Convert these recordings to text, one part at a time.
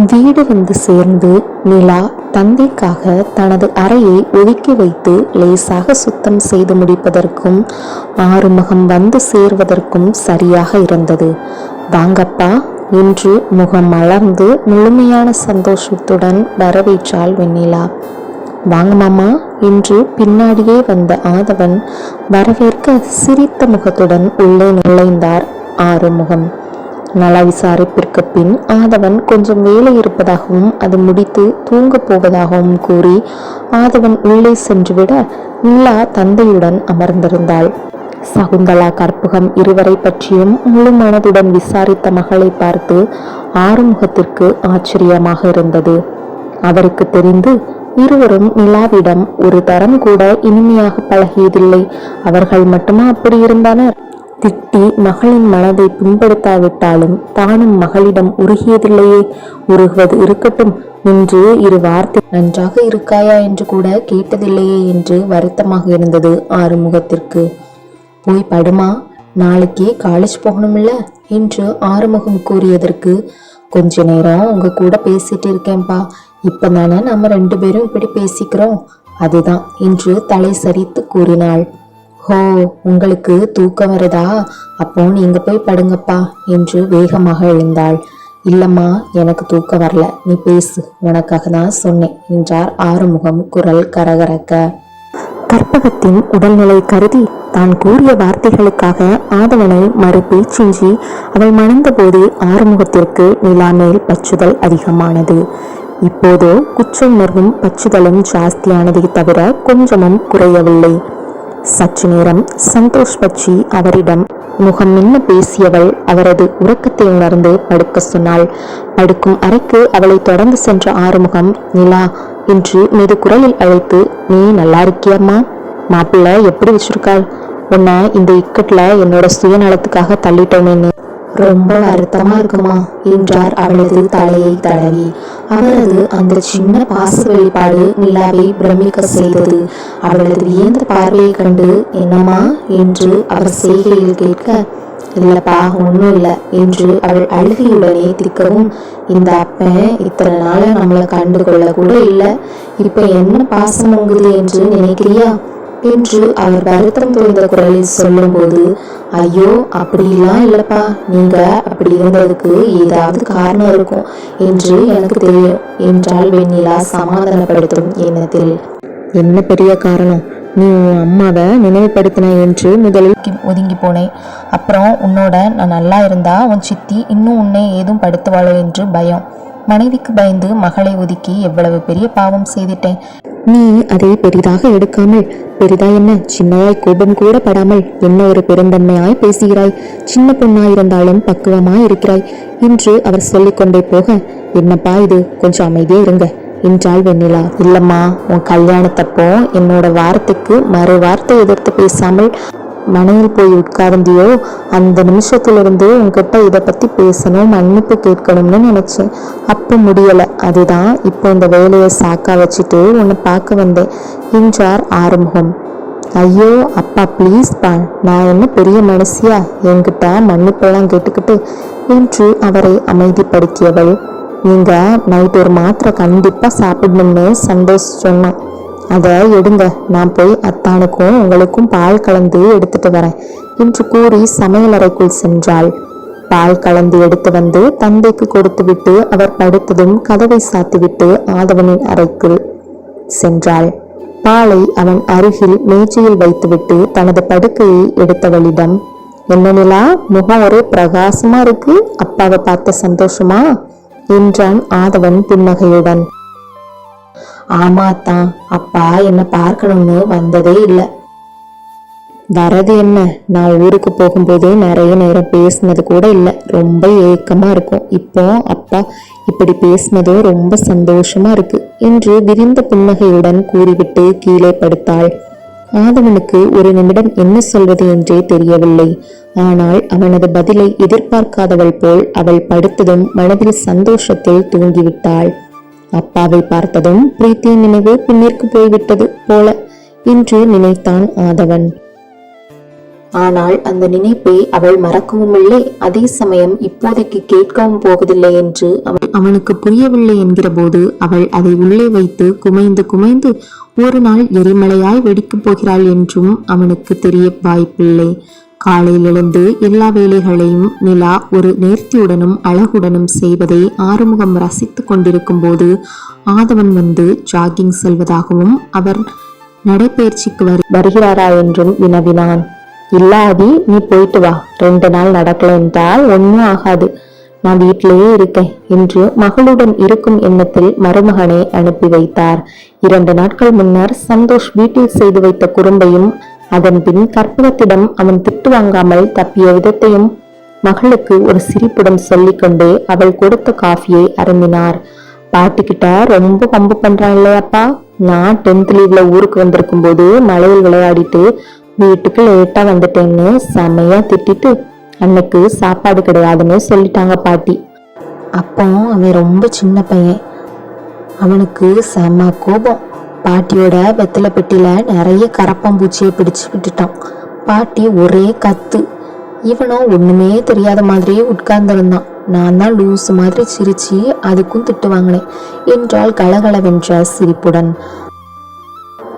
வீடு வந்து சேர்ந்து நிலா தந்தைக்காக தனது அறையை ஒதுக்கி வைத்து லேசாக சுத்தம் செய்து முடிப்பதற்கும் ஆறுமுகம் வந்து சேர்வதற்கும் சரியாக இருந்தது. வாங்கப்பா என்று முகம் மலர்ந்து முழுமையான சந்தோஷத்துடன் வரவேற்றாள் வெண்ணிலா. வாங்க மாமா என்று பின்னாடியே வந்த ஆதவன் வரவேற்க சிரித்த முகத்துடன் உள்ளே நுழைந்தார் ஆறுமுகம். நல விசாரிப்பிற்கு பின் ஆதவன் கொஞ்சம் வேலை இருப்பதாகவும் அது முடித்து தூங்கப் போவதாகவும் கூறி ஆதவன் உள்ளே சென்றுவிட நிலா தந்தையுடன் அமர்ந்திருந்தாள். சகுந்தலா கற்புகம் இருவரை பற்றியும் முழு மனதுடன் விசாரித்த மகளை பார்த்து ஆறுமுகத்திற்கு ஆச்சரியமாக இருந்தது. அவருக்கு தெரிந்து இருவரும் நிலாவிடம் ஒரு தரம் கூட இனிமையாக பழகியதில்லை. அவர்கள் மட்டுமா அப்படி இருந்தனர்? திட்டி மகளின் மனதை புண்படுத்தாவிட்டாலும் தானும் மகளிடம் உருகியதில்லையே. உருகுவது இருக்கட்டும். என்று இரு வார்த்தை நன்றாக இருக்காயா என்று கூட கேட்டதில்லையே என்று வருத்தமாக இருந்தது ஆறுமுகத்திற்கு. போய் படுமா? நாளைக்கு காலேஜ் போகணும்ல? என்று ஆறுமுகம் கூறியதற்கு கொஞ்ச நேரம் உங்க கூட பேசிட்டு இருக்கேன்பா இப்ப தானே நம்ம ரெண்டு பேரும் இப்படி பேசிக்கிறோம். அதுதான் என்று தலை சரித்து கூறினாள். ஹோ உங்களுக்கு தூக்கம் வருதா? அப்போ நீங்க போய் படுங்கப்பா என்று வேகமாக எழுந்தாள். இல்லம்மா எனக்கு தூக்கம் வரல. நீ பேசு உனக்காக தான் சொன்னேன் என்றார் ஆறுமுகம் குரல் கரகரக்க. கற்பகத்தின் உடல்நிலை கருதி தான் கூறிய வார்த்தைகளுக்காக ஆதவனை மறு பேச்சின்றி அவள் மணந்தபோது ஆறுமுகத்திற்கு நிலா மேல் பச்சுதல் அதிகமானது. இப்போதோ குற்ற உணர்வும் பச்சுதலும் ஜாஸ்தியானதை தவிர கொஞ்சமும் குறையவில்லை. சற்று நேரம் சந்தோஷ் பற்றி அவரிடம் முகம் மின்ன பேசியவள் அவரது உறக்கத்தை உணர்ந்து படுக்க சொன்னாள். படுக்கும் அறைக்கு அவளை தொடர்ந்து சென்ற ஆறுமுகம் நிலா என்று மெது குரலில் அழைத்து நீ நல்லா இருக்கியம்மா? மாப்பிள்ளை எப்படி வச்சிருக்காள் உன்னை இந்த இக்கட்டில் என்னோட சுயநலத்துக்காக தள்ளிட்டோமேன்னு ரொம்ப வருத்தமா இருக்குமா? என்றார் அவளது தலையை தடவி. அவரது அந்த சின்ன பாச வெளிப்பாடு நிலாவை பிரமிக்க செய்தது. அவளது வியந்த பார்வையை கண்டு என்னம்மா? என்று அவர் செய்கையில் கேட்க இல்லப்பா ஒன்றும் இல்லை என்று அவள் அழுகையுடனே திக்கவும் இந்த அப்பன் இத்தனை நாள நம்மளை கண்டு கொள்ள கூட இல்லை. இப்போ என்ன பாசம் உங்குது என்று நினைக்கிறியா? என்று அவர் வருத்தம் தோய்ந்த குரலில் சொல்லும்போது ஐயோ அப்படிலாம் இல்லப்பா. நீங்க அப்படி இருந்ததுக்கு ஏதாவது காரணம் இருக்கும் என்று எனக்கு தெரியும். என்றால் வெண்ணிலா சமாதானப்படுத்தும் எண்ணத்தில். என்ன பெரிய காரணம்? நீ உன் அம்மாவை நினைவுபடுத்தின என்று முதலில் ஒதுங்கி போனேன். அப்புறம் உன்னோட நான் நல்லா இருந்தா உன் சித்தி இன்னும் உன்னை ஏதும் படுத்துவாளோ என்று பயம். மனைவிக்கு பயந்து மகளை ஒதுக்கி எவ்வளவு பெரிய பாவம் செய்துட்டேன். நீ அதை பெரிதாக எடுக்காமல் பெரிதா என்ன? சின்னதாய் கோபம் கூட படாமல் என்ன ஒரு பெருந்தன்மையாய் பேசுகிறாய்? சின்ன பொண்ணாயிருந்தாலும் பக்குவமாய் இருக்கிறாய். என்று அவர் சொல்லிக்கொண்டே போக என்னப்பா இது? கொஞ்சம் அமைதியே இருங்க. என்றாள் வெண்ணிலா. இல்லம்மா உன் கல்யாணத்தப்போ என்னோட வார்த்தைக்கு மறு வார்த்தை எதிர்த்து பேசாமல் மனையில் போய் உட்கார்ந்தியோ அந்த நிமிஷத்திலிருந்து உன்கிட்ட இதை பத்தி பேசணும் மன்னிப்பு கேட்கணும்னு நினைச்சேன். அப்போ முடியல. அதுதான் இப்போ இந்த வேலையை சாக்கா வச்சுட்டு உன்னை பார்க்க வந்தேன். என்றார் ஆறுமுகம். ஐயோ அப்பா ப்ளீஸ் பா நான் என்ன பெரிய மனசியா என்கிட்ட மன்னிப்பெல்லாம் கேட்டுக்கிட்டு என்று அவரை அமைதிப்படுத்தியவள். நீங்க நைட் ஒரு மாத்திரை கண்டிப்பா சாப்பிடணும்னு சந்தோஷ் சொன்னான். அதை எடுங்க. நான் போய் அத்தானுக்கும் உங்களுக்கும் பால் கலந்து எடுத்துட்டு வரேன். என்று கூறி சமையலறைக்குள் சென்றாள். பால் கலந்து எடுத்து வந்து தந்தைக்கு கொடுத்துவிட்டு அவர் படுத்ததும் கதவை சாத்திவிட்டு ஆதவனின் அறைக்குள் சென்றாள். பாலை அவன் அருகில் மேஜையில் வைத்துவிட்டு தனது படுக்கையை எடுத்தவளிடம் என்ன நிலா முகம் ஒரே பிரகாசமா இருக்கு. அப்பாவை பார்த்த சந்தோஷமா? என்றான் ஆதவன் புன்னகையுடன். ஆமாத்தான் அப்பா என்ன பார்க்கணும்னு வந்ததே இல்லை. வரது என்ன? நான் ஊருக்கு போகும்போது நிறைய நேரம் பேசினது கூட இல்லை. ரொம்ப ஏக்கமா இருக்கும். இப்போ அப்பா இப்படி பேசினதும் ரொம்ப சந்தோஷமா இருக்கு என்று விரிந்த புன்னகையுடன் கூறிவிட்டு கீழே படுத்தாள். ஆதவனுக்கு ஒரு நிமிடம் என்ன சொல்வது என்றே தெரியவில்லை. ஆனால் அவனது பதிலை எதிர்பார்க்காதவள் போல் அவள் படுத்ததும் மனதில் சந்தோஷத்தில் தூங்கிவிட்டாள். அப்பாவை பார்த்ததும் பிரீத்தியின் நினைவு பின்னிற்கு போய்விட்டது போல. என்று நினைத்தான் ஆதவன். ஆனால் அந்த நினைப்பை அவள் மறக்கவும் இல்லை அதே சமயம் இப்போதைக்கு கேட்கவும் போவதில்லை என்று அவ- அவனுக்கு புரியவில்லை என்கிற போது அவள் அதை உள்ளே வைத்து குமைந்து குமைந்து ஒரு நாள் எரிமலையாய் வெடிக்கப் போகிறாள் என்றும் அவனுக்கு தெரிய வாய்ப்பில்லை. காலையில் எழுந்து எல்லா வேலைகளையும் நிலா ஒரு நேர்த்தியுடனும் அழகுடனும் செய்வதை ஆறுமுகம் ரசித்து கொண்டிருக்கும் போது ஆதவன் வந்து ஜாகிங் செல்வதாகவும் அவர் நடைபயிற்சிக்கு வரு- வருகிறாரா என்றும் வினவினான். இல்லாதி நீ போயிட்டு வா. ரெண்டு நாள் நடக்கல என்றால் ஒன்றும் ஆகாது. நான் வீட்டிலேயே இருக்கேன் என்று மகளுடன் இருக்கும் எண்ணத்தில் மருமகனை அனுப்பி வைத்தார். இரண்டு நாட்கள் முன்னர் சந்தோஷ் வீட்டில் செய்து வைத்த குறும்பையும் அதன் பின் கற்பகத்திடம் அவன் திட்டு வாங்காமல் தப்பிய விதத்தையும் மகளுக்கு ஒரு சிரிப்புடன் சொல்லிக்கொண்டே அவள் கொடுத்த காஃபியை அருந்தினார். பாட்டிக்கிட்ட ரொம்ப பம்பு பண்றான் இல்லையாப்பா நான் டென்த் லீவ்ல ஊருக்கு வந்திருக்கும் போது மலையில் விளையாடிட்டு வீட்டுக்கு லேட்டா வந்துட்டேன்னு செமையா திட்டிட்டு அன்னைக்கு சாப்பாடு கிடையாதுன்னு சொல்லிட்டாங்க பாட்டி. அப்போ அவன் ரொம்ப சின்ன பையன். அவனுக்கு செம கோபம். பாட்டியோட வெத்தலை பெட்டியில நிறைய கரப்பாம்பூச்சியை பிடிச்சு விட்டுட்டான். பாட்டி ஒரே கத்து. இவனும் ஒண்ணுமே தெரியாத மாதிரியே உட்கார்ந்திருந்தான். நான் தான் லூசு மாதிரி சிரிச்சு அதுக்கும் திட்டு வாங்கினேன். என்றால் கலகலவென்ற சிரிப்புடன்.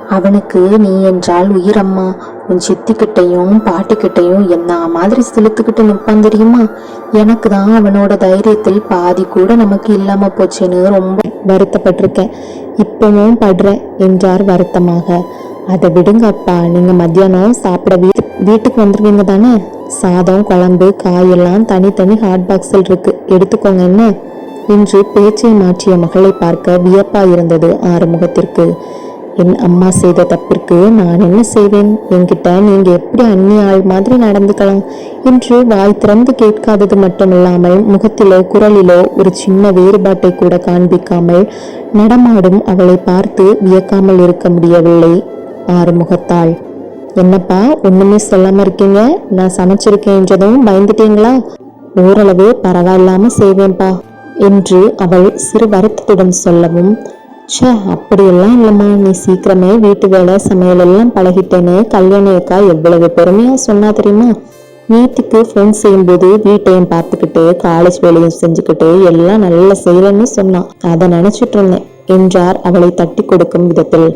அவனுக்கு நீ என்றால் உயிரம்மா. உன் சித்திக்கிட்டையும் பாட்டிக்கிட்டையும் என்ன மாதிரி செலுத்துக்கிட்டு நிற்பான் தெரியுமா? எனக்கு தான் அவனோட தைரியத்தில் பாதி கூட நமக்கு இல்லாம போச்சேன்னு ரொம்ப வருத்தப்பட்டிருக்கேன். இப்பவும் படுறேன் என்றார் வருத்தமாக. அதை விடுங்க அப்பா நீங்க மத்தியானம் சாப்பிட வீ வீட்டுக்கு வந்துருவீங்க தானே? சாதம் குழம்பு காயெல்லாம் தனித்தனி ஹாட் பாக்ஸில் இருக்கு. எடுத்துக்கோங்க என்ன? என்று பேச்சை மாற்றிய மகளை பார்க்க வியப்பா இருந்தது ஆறுமுகத்திற்கு. என் அம்மா செய்த தப்பிற்கு நான் என்ன செய்வேன்? என்கிட்ட நீங்க எப்படி அந்நிய ஆள் மாதிரி நடந்துக்கலாம்? என்று வாய் திறந்து கேட்காதது மட்டுமில்லாமல் முகத்திலோ குரலிலோ ஒரு சின்ன வேறுபாட்டை கூட காண்பிக்காமல் நடமாடும் அவளை பார்த்து வியக்காமல் இருக்க முடியவில்லை ஆறுமுகத்தாள். என்னப்பா ஒண்ணுமே சொல்லாம இருக்கீங்க? நான் சமைச்சிருக்கேன் என்றதும் பயந்துட்டீங்களா? ஓரளவு பரவாயில்லாம செய்வேன்பா என்று அவள் சிறு வருத்தத்துடன் சொல்லவும் ச்சே அப்படியெல்லாம் இல்லைம்மா. நீ சீக்கிரமே வீட்டு வேலை சமையல் எல்லாம் பழகிட்டேன்னு கல்யாணியக்கா எவ்வளவு பெருமையாக சொன்னா தெரியுமா? வீட்டுக்கு ஃபோன் செய்யும்போது வீட்டையும் பார்த்துக்கிட்டு காலேஜ் வேலையும் செஞ்சுக்கிட்டு எல்லாம் நல்லா செய்யலன்னு சொன்னான் அதை நினைச்சிட்டு இருந்தேன். என்றார் அவளை தட்டி கொடுக்கும் விதத்தில்.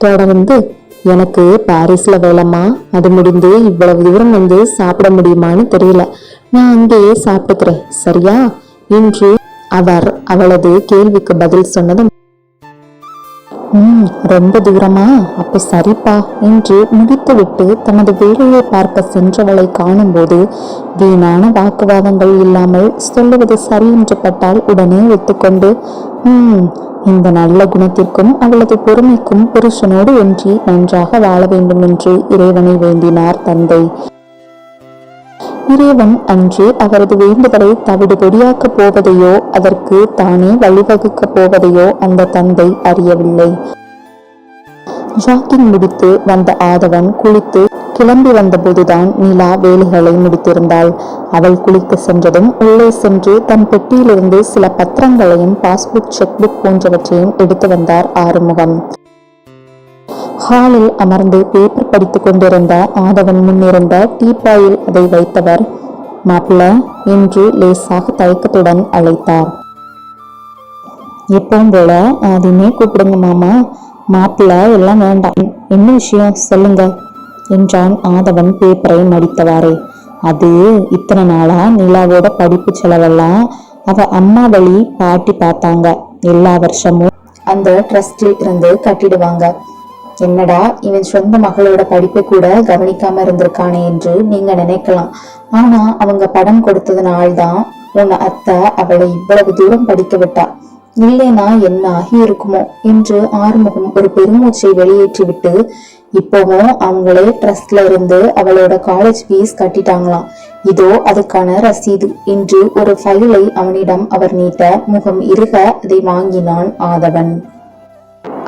தொடர்ந்து எனக்கு பாரிஸில் வேலைம்மா. அது முடிந்து இவ்வளவு தூரம் வந்து சாப்பிட முடியுமான்னு தெரியல. நான் அங்கேயே சாப்பிட்டுக்கிறேன். சரியா? இன்று அவர் அவளது கேள்விக்கு பதில் சொன்னதும் ம் ரொம்ப தூரமா? அப்ப சரிப்பா என்று முடித்துவிட்டு தனது வேலையை பார்க்க சென்றவளை காணும்போது வீணான வாக்குவாதங்கள் இல்லாமல் சொல்லுவது சரி என்று பட்டால் உடனே ஒத்துக்கொண்டு ம் இந்த நல்ல குணத்திற்கும் அவளது பொறுமைக்கும் புருஷனோடு ஒன்றி நன்றாக வாழ வேண்டும் என்று இறைவனை வேண்டினார் தந்தை. இறைவன் அன்று அவரது வேண்டுதலை தவிடு பொடியாக்கப் போவதையோ அதற்கு தானே வழிவகுக்கப் போவதையோ அந்த தந்தை அறியவில்லை. ஜாக்கிங் முடித்து வந்த ஆதவன் குளித்து கிளம்பி வந்தபோதுதான் நிலா வேலைகளை முடித்திருந்தாள். அவள் குளிக்க சென்றதும் உள்ளே சென்று தன் பெட்டியிலிருந்து சில பத்திரங்களையும் பாஸ்புக் செக் புக் போன்றவற்றையும் எடுத்து வந்தார் ஆறுமுகம். ஹாலில் அமர்ந்து பேப்பர் படித்துக் கொண்டிருந்த ஆதவன் முன்னிருந்த டீப்பாயில் அதை வைத்தவர் மாப்பிள்ள என்று லேசாக தயக்கத்துடன் அழைத்தார். எப்பவும் போல ஆதினே கூப்பிடுங்க மாமா. மாப்பிள்ள எல்லாம் வேண்டாம். என்ன விஷயம்? சொல்லுங்க என்றான் ஆதவன் பேப்பரை மடித்தவாறே. அது இத்தனை நாளா நிலாவோட படிப்பு செலவெல்லாம் அவ அம்மா வழி பாட்டி பார்த்தாங்க. எல்லா வருஷமும் அந்த ட்ரஸ்ட்ல இருந்து கட்டிடுவாங்க. என்னடா இவன் சொந்த மகளோட படிப்பை கூட கவனிக்காம இருந்திருக்கானே என்று நீங்க நினைக்கலாம். ஆனா அவங்க படம் கொடுத்ததுனால்தான் உன் அத்தை அவளை இவ்வளவு தூரம் படிக்க விட்டா. இல்லைனா என்ன ஆகி இருக்குமோ என்று ஆறுமுகம் ஒரு பெருமூச்சை வெளியேற்றிவிட்டு இப்போவும் அவங்களே ட்ரஸ்ட்ல இருந்து அவளோட காலேஜ் ஃபீஸ் கட்டிட்டாங்களாம். இதோ அதுக்கான ரசீது என்று ஒரு ஃபைலை அவனிடம் அவர் நீட்ட முகம் இறுக அதை வாங்கினான் ஆதவன்.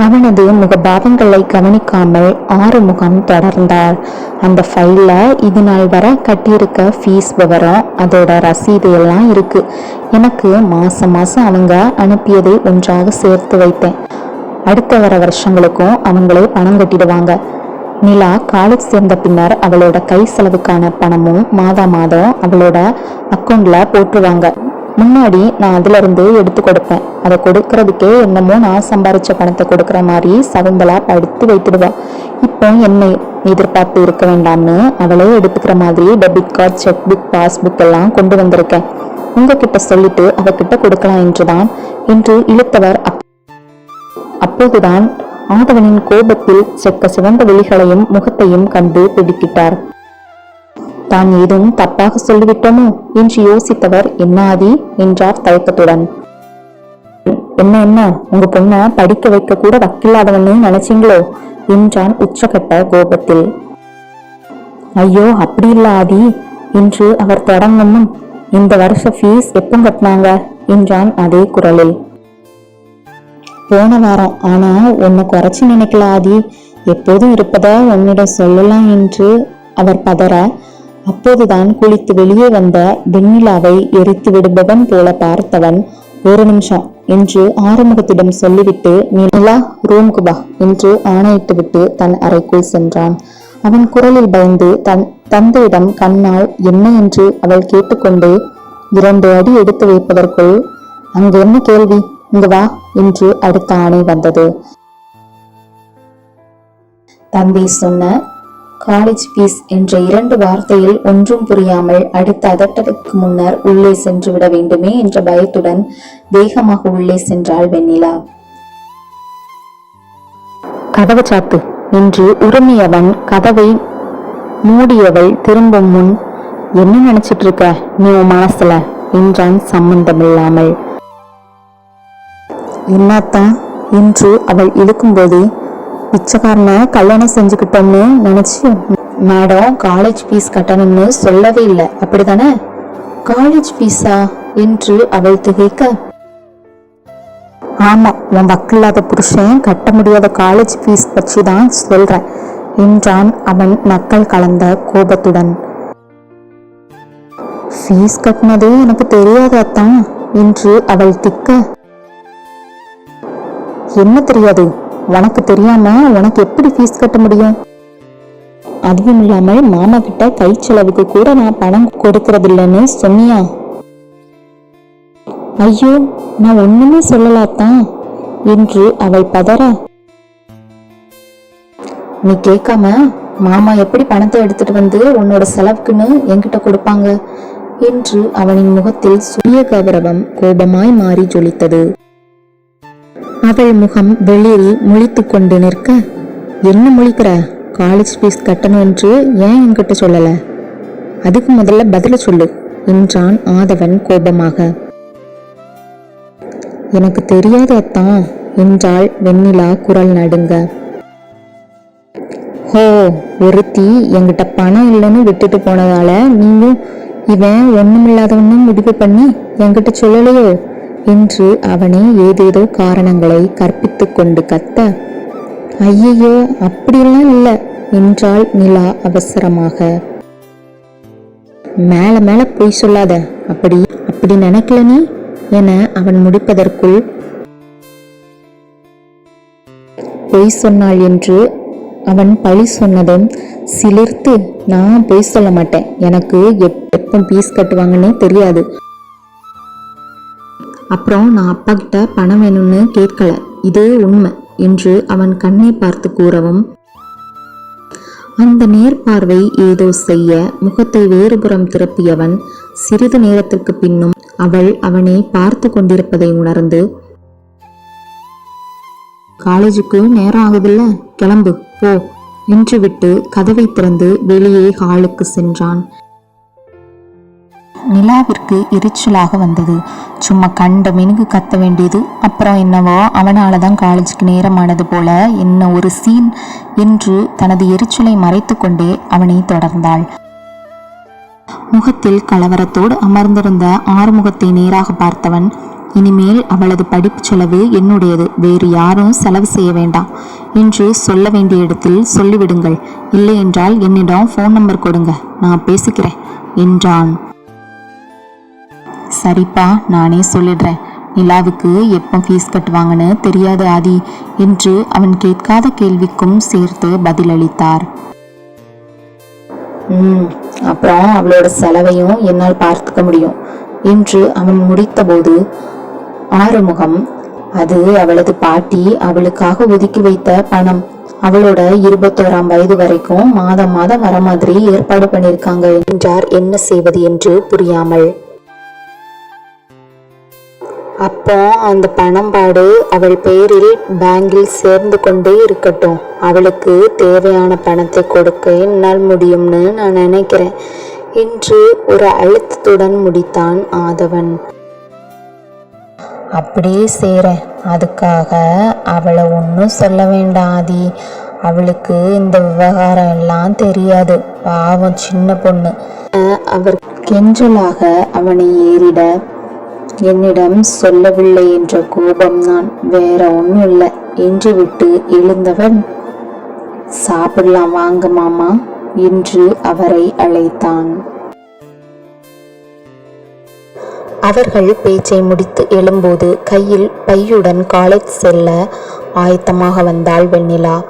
அவனது முகபாவங்களை கவனிக்காமல் ஆறுமுகம் தொடர்ந்தார் அந்த ஃபைல்ல இது நாள் வரை கட்டியிருக்க ஃபீஸ் விவரம் அதோட ரசீது எல்லாம் இருக்கு. எனக்கு மாசம் மாசம் அவங்க அனுப்பியதை ஒன்றாக சேர்த்து வைத்தேன் அடுத்த வர வருஷங்களுக்கும் அவங்களே பணம் கட்டிடுவாங்க. நிலா காலேஜ் சேர்ந்த பின்னர் அவளோட கை செலவுக்கான பணமும் மாதா மாதம் அவளோட அக்கௌண்ட்ல போட்டுருவாங்க. முன்னாடி நான் அதுலேருந்து எடுத்து கொடுப்பேன். அதை கொடுக்கறதுக்கே என்னமோ நான் சம்பாரிச்ச பணத்தை கொடுக்கற மாதிரி சகுந்தலா படுத்து வைத்துடுவா. இப்போ என்னை எதிர்பார்த்து இருக்க வேண்டாம்னு அவளே எடுத்துக்கிற மாதிரி debit card cheque book passbook எல்லாம் கொண்டு வந்திருக்கேன். உங்ககிட்ட சொல்லிட்டு அவகிட்ட கொடுக்கலாம் என்றுதான் என்று இழுத்தவர் அப்போதுதான் ஆதவனின் கோபத்தில் செக்க சிவந்த விழிகளையும் முகத்தையும் கண்டு பிடிக்கிட்டார். தான் ஏதும் தப்பாக சொல்லிவிட்டோமோ? என்று யோசித்தவர் என்ன ஆதி? என்றார் தயக்கத்துடன். என்ன என்ன? உங்க பொண்ண படிக்க வைக்க கூட வக்கில்லாதவன்னு நினைச்சீங்களோ? என்றான் உச்சகட்ட கோபத்தில். ஐயோ அப்படி இல்ல ஆதி என்று அவர் தொடங்கும் முன் இந்த வருஷ ஃபீஸ் எப்போ கட்டினாங்க? என்றான் அதே குரலில். போன வாரம். ஆனா உன்னை குறைச்சு நினைக்கல ஆதி. எப்போதும் இருப்பதா உன்னிடம் சொல்லலாம் என்று அவர் பதற அப்போதுதான் குளித்து வெளியே வந்த வெண்ணிலாவை எரித்து விடுபவன் போல பார்த்தவன் ஒரு நிமிஷம் என்று ஆறுமுகத்திடம் சொல்லிவிட்டு நிலா ரூமுக்கு வா என்று ஆணையிட்டுவிட்டு தன் அறைக்குள் சென்றான். அவன் குரலில் பயந்து தன் தந்தையிடம் கண்ணால் என்ன என்று அவள் கேட்டுக்கொண்டு இரண்டு அடி எடுத்து வைப்பதற்குள் அங்கு என்ன கேள்வி? இங்கு வா என்று அடுத்த ஆணை வந்தது. தந்தை சொன்ன காலேஜ் ஃபீஸ் என்ற இரண்டு வார்த்தையில் ஒன்றும் புரியாமல் அடுத்த அதட்டலுக்கு முன்னர் உள்ளே சென்று விட வேண்டுமே என்ற பயத்துடன் வேகமாக உள்ளே சென்றாள் வெண்ணிலா. கதவு சாத்து என்று உருமியவன் கதவை மூடியவள் திரும்பும் முன் என்ன நினைச்சிட்டு இருக்க நீ உன் மனசுல? என்றான் சம்பந்தமில்லாமல். என்னத்தான் என்று அவள் இழுக்கும்போதே பிச்சைக்காரனை கல்யாணம் செஞ்சுக்கிட்டோம்னு நினைச்சு மேடம் காலேஜ் ஃபீஸ் கட்டணும்னு சொல்லவே இல்லை. அப்படிதானே காலேஜ் ஃபீஸா என்று அவள் திகைக்க. ஆமா உன் வக்கில்லாத புருஷன் கட்ட முடியாத காலேஜ் ஃபீஸ் பற்றி தான் சொல்றேன் என்றான் அவன் நக்கல் கலந்த கோபத்துடன். ஃபீஸ் கட்டினதே எனக்கு தெரியாது என்று அவள் திக்க. என்ன தெரியாது? உனக்கு தெரியாம உனக்கு எப்படி ஃபீஸ் கட்ட முடியும்? அதுவும் இல்லாமல் மாமா கிட்ட கை செலவுக்கு கூட நான் பணம் கொடுக்கறதில்லன்னு சொன்னியா? ஐயோ நான் ஒண்ணுமே சொல்லலாத்தான் என்று அவள் பதற. நீ கேட்காம மாமா எப்படி பணத்தை எடுத்துட்டு வந்து உன்னோட செலவுக்குன்னு என்கிட்ட கொடுப்பாங்க? என்று அவனின் முகத்தில் சுய கௌரவம் கோபமாய் மாறி ஜொலித்தது. அவள் முகம் வெளியில் முழித்து கொண்டு நிற்க என்ன முழிக்கிற? காலேஜ் ஃபீஸ் கட்டணும் என்று ஏன் என்கிட்ட சொல்லல? அதுக்கு முதல்ல பதில சொல்லு என்றான் ஆதவன் கோபமாக. எனக்கு தெரியாது அத்தான் என்றாள் வெண்ணிலா குரல் நடுங்க. ஹோ ஒருத்தி என்கிட்ட பணம் இல்லைன்னு விட்டுட்டு போனதால நீயும் இவன் ஒண்ணுமில்லாதவன்னு முடிவு பண்ணி என்கிட்ட சொல்லலையோ. என்று அவனே ஏதேதோ காரணங்களை கற்பித்துக் கொண்டு கத்த ஐயையோ அப்படியெல்லாம் இல்லை என்றாள் நிலா அவசரமாக. மேல மேல பொய் சொல்லாத அப்படி அப்படி நினைக்கல நீ? என அவன் முடிப்பதற்குள் பொய் சொன்னாள் என்று அவன் பழி சொன்னதும் சிலிர்த்து நான் பொய் சொல்ல மாட்டேன். எனக்கு எப்- எப்போ பீஸ் கட்டுவாங்கன்னே தெரியாது. அப்புறம் நான் அப்பா கிட்ட பணம் வேணும்னு கேட்கல. இதே உண்மை என்று அவன் கண்ணை பார்த்து கூறவும் அந்த நேர்பார்வை ஏதோ செய்ய முகத்தை வேறுபுறம் திருப்பியவன் சிறிது நேரத்திற்கு பின்னும் அவள் அவனை பார்த்து கொண்டிருப்பதை உணர்ந்து காலேஜுக்கு நேரம் ஆகுதுல்ல கிளம்பு போ என்று விட்டு கதவை திறந்து வெளியே ஹாலுக்கு சென்றான். நிலாவிற்கு எரிச்சலாக வந்தது. சும்மா கண்ட மினுக்கு கத்த வேண்டியது. அப்புறம் என்னவோ அவனால தான் காலேஜுக்கு நேரமானது போல என்ன ஒரு சீன் என்று தனது எரிச்சலை மறைத்து கொண்டே அவனை தொடர்ந்தாள். முகத்தில் கலவரத்தோடு அமர்ந்திருந்த ஆறுமுகத்தை நேராக பார்த்தவன் இனிமேல் அவளது படிப்பு செலவு என்னுடையது. வேறு யாரும் செலவு செய்ய வேண்டாம் என்று சொல்ல வேண்டிய இடத்தில் சொல்லிவிடுங்கள். இல்லையென்றால் என்னிடம் ஃபோன் நம்பர் கொடுங்க. நான் பேசிக்கிறேன் என்றான். சரிப்பா நானே சொல்லிடுறேன். நிலாவுக்கு எப்போ ஃபீஸ் கட்டுவாங்கன்னு தெரியாது ஆதி என்று அவன் கேட்காத கேள்விக்கும் சேர்த்து பதிலளித்தார். ம் அப்புறம் அவளோட செலவையும் என்னால் பார்த்துக்க முடியும் என்று அவன் முடித்தபோது ஆறுமுகம் அது அவளது பாட்டி அவளுக்காக ஒதுக்கி வைத்த பணம். அவளோட இருபத்தோராம் வயது வரைக்கும் மாதம் மாதம் வர மாதிரி ஏற்பாடு பண்ணியிருக்காங்க என்றார் என்ன செய்வது என்று புரியாமல். அப்போ அந்த பணம்பாடு அவள் பேரில் பேங்கில் சேர்ந்து கொண்டே இருக்கட்டும். அவளுக்கு தேவையான பணத்தை கொடுக்க என்னால் முடியும்னு நான் நினைக்கிறேன். என்று ஒரு அழுத்தத்துடன் முடித்தான் ஆதவன். அப்படியே சேர அதுக்காக அவளை ஒன்றும் சொல்ல வேண்டாம் ஆதி. அவளுக்கு இந்த விவகாரம் எல்லாம் தெரியாது. பாவம் சின்ன பொண்ணு. அஹ் அவர் கெஞ்சலாக அவனை ஏறிட என்னிடம் சொல்லவில்லை என்ற கோபம்தான். வேற ஒன்றும் இல்லை என்று விட்டு எழுந்தவன். சாப்பிடலாம் வாங்க மாமா. என்று அவரை அழைத்தான். அவர்கள் பேச்சை முடித்து எழும்போது கையில் பையுடன் காலேஜ் செல்ல ஆயத்தமாக வந்தாள் வெண்ணிலா.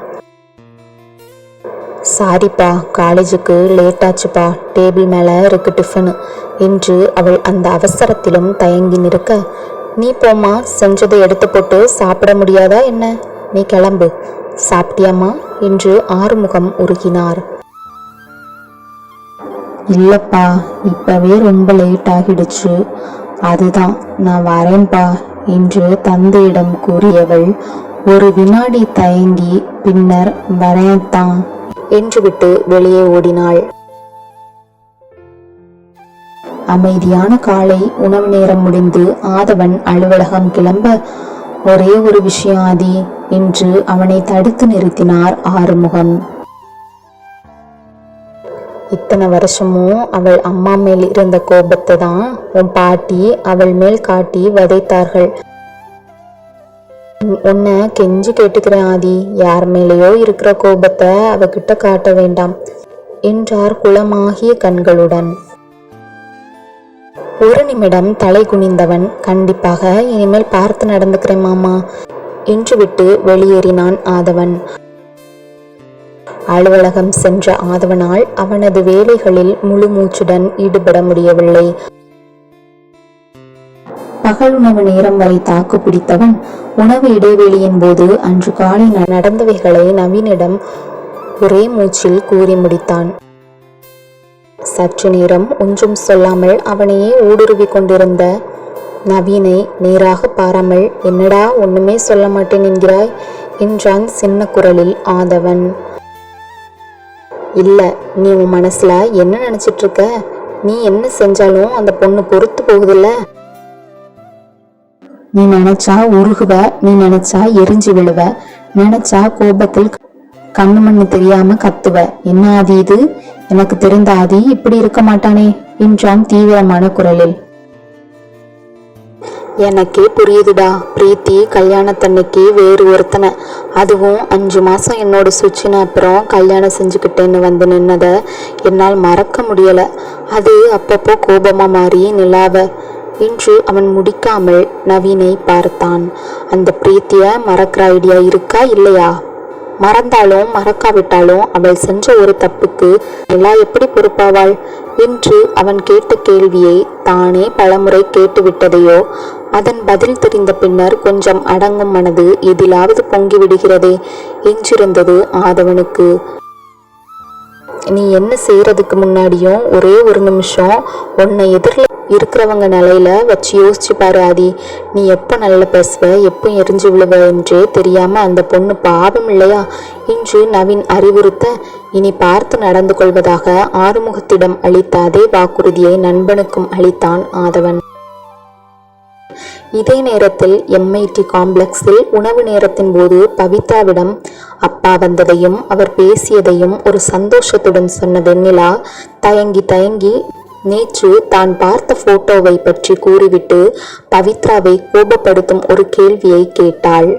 சாரிப்பா காலேஜுக்கு லேட் ஆச்சுப்பா டேபிள் மேலே இருக்கு டிஃபனு. என்று அவள் அந்த அவசரத்திலும் தயங்கி நிற்க நீ போம்மா செஞ்சதை எடுத்து போட்டு சாப்பிட முடியாதா என்ன? நீ கிளம்பு. சாப்பிட்டியாம்மா? என்று ஆறுமுகம் உருகினார். இல்லப்பா இப்பவே ரொம்ப லேட் ஆகிடுச்சு. அதுதான் நான் வரேன்பா என்று தந்தையிடம் கூறியவள் ஒரு வினாடி தயங்கி பின்னர் வரேன்தான். விட்டு வெளியே ஓடினாள். அமைதியான காலை உணவு நேரம் முடிந்து ஆதவன் அலுவலகம் கிளம்ப ஒரே ஒரு விஷயம் ஆதி என்று அவனை தடுத்து நிறுத்தினார் ஆறுமுகம். இத்தனை வருஷமும் அவள் அம்மா மேல் இருந்த கோபத்தை தான் உன் பாட்டி அவள் மேல் காட்டி வதைத்தார்கள். உன்னை கெஞ்சி கேட்டுக்கிறேன் ஆதி? யார் மேலேயோ இருக்கிற கோபத்தை அவகிட்ட காட்ட வேண்டாம் என்றார் குளமாகிய கண்களுடன். ஒரு நிமிடம் தலை குனிந்தவன் கண்டிப்பாக இனிமேல் பார்த்து நடந்துக்கிறேன் மாமா என்று விட்டு வெளியேறினான் ஆதவன். அலுவலகம் சென்ற ஆதவனால் அவனது வேலைகளில் முழு மூச்சுடன் ஈடுபட முடியவில்லை. பகல் உணவு நேரம் வரை தாக்கு பிடித்தவன் உணவு இடைவெளியின் போது அன்று காலை நடந்தவைகளை நவீனிடம் ஒரே மூச்சில் கூறி முடித்தான். சற்று நேரம் ஒன்றும் சொல்லாமல் அவனையே ஊடுருவி கொண்டிருந்த நவீனை நேராக பாராமல் என்னடா ஒண்ணுமே சொல்ல மாட்டேன் என்கிறாய்? என்றான் சின்ன குரலில் ஆதவன். இல்ல நீ உன் மனசுல என்ன நினைச்சிட்டு இருக்க? நீ என்ன செஞ்சாலும் அந்த பொண்ணு பொறுத்து போகுதில்ல? நீ நினைச்சா உருகுவ நீ நினைச்சா எரிஞ்சு விழுவ நினைச்சா கோபத்தில் கண்ணு மண்ணு தெரியாம கத்துவ. என்ன ஆதி இது? எனக்கு தெரிந்த ஆதி இப்படி இருக்க மாட்டானே என்றான் தீவிரமான குரலில். எனக்கே புரியுதுடா பிரீத்தி. கல்யாணத்தன்னைக்கு வேறு ஒருத்தனை. அதுவும் அஞ்சு மாசம் என்னோட சுச்சின அப்புறம் கல்யாணம் செஞ்சுக்கிட்டேன்னு வந்து நின்னதை என்னால் மறக்க முடியல. அது அப்பப்போ கோபமா மாறி நிலாவ. என்று அவன் முடிக்காமல் நவீனை பார்த்தான். அந்த பிரீத்திய மறக்கிற ஐடியா இருக்கா இல்லையா? மறந்தாலும் மறக்காவிட்டாலும் அவள் சென்ற ஒரு தப்புக்கு நிலா எப்படி பொறுப்பாவாள்? என்று அவன் கேட்ட கேள்வியை தானே பலமுறை கேட்டுவிட்டதையோ அதன் பதில் தெரிந்த பின்னர் கொஞ்சம் அடங்கும் மனது எதிலாவது பொங்கி விடுகிறதே என்றிருந்தது ஆதவனுக்கு. நீ என்ன செய்யறதுக்கு முன்னாடியும் ஒரே ஒரு நிமிஷம் உன்னை எதிரில் இருக்கிறவங்க நிலையில வச்சு யோசிச்சு பாரு ஆதி. நீ எப்போ நல்ல பேசுவ? எப்போ எரிஞ்சு விழுவ என்றே தெரியாம அந்த பொண்ணு பாவம் இல்லையா? என்று நவீன் அறிவுறுத்த இனி பார்த்து நடந்து கொள்வதாக ஆறுமுகத்திடம் அளித்த அதே வாக்குறுதியை நண்பனுக்கும் அளித்தான் ஆதவன். இதே நேரத்தில் எம்ஐடி காம்ப்ளெக்ஸில் உணவு நேரத்தின் போது பவித்ராவிடம் அப்பா வந்ததையும் அவர் பேசியதையும் ஒரு சந்தோஷத்துடன் சொன்ன வெண்ணிலா தயங்கி தயங்கி நேற்று தான் பார்த்த போட்டோவை பற்றி கூறிவிட்டு பவித்ராவை கோபப்படுத்தும் ஒரு கேள்வியை கேட்டாள்.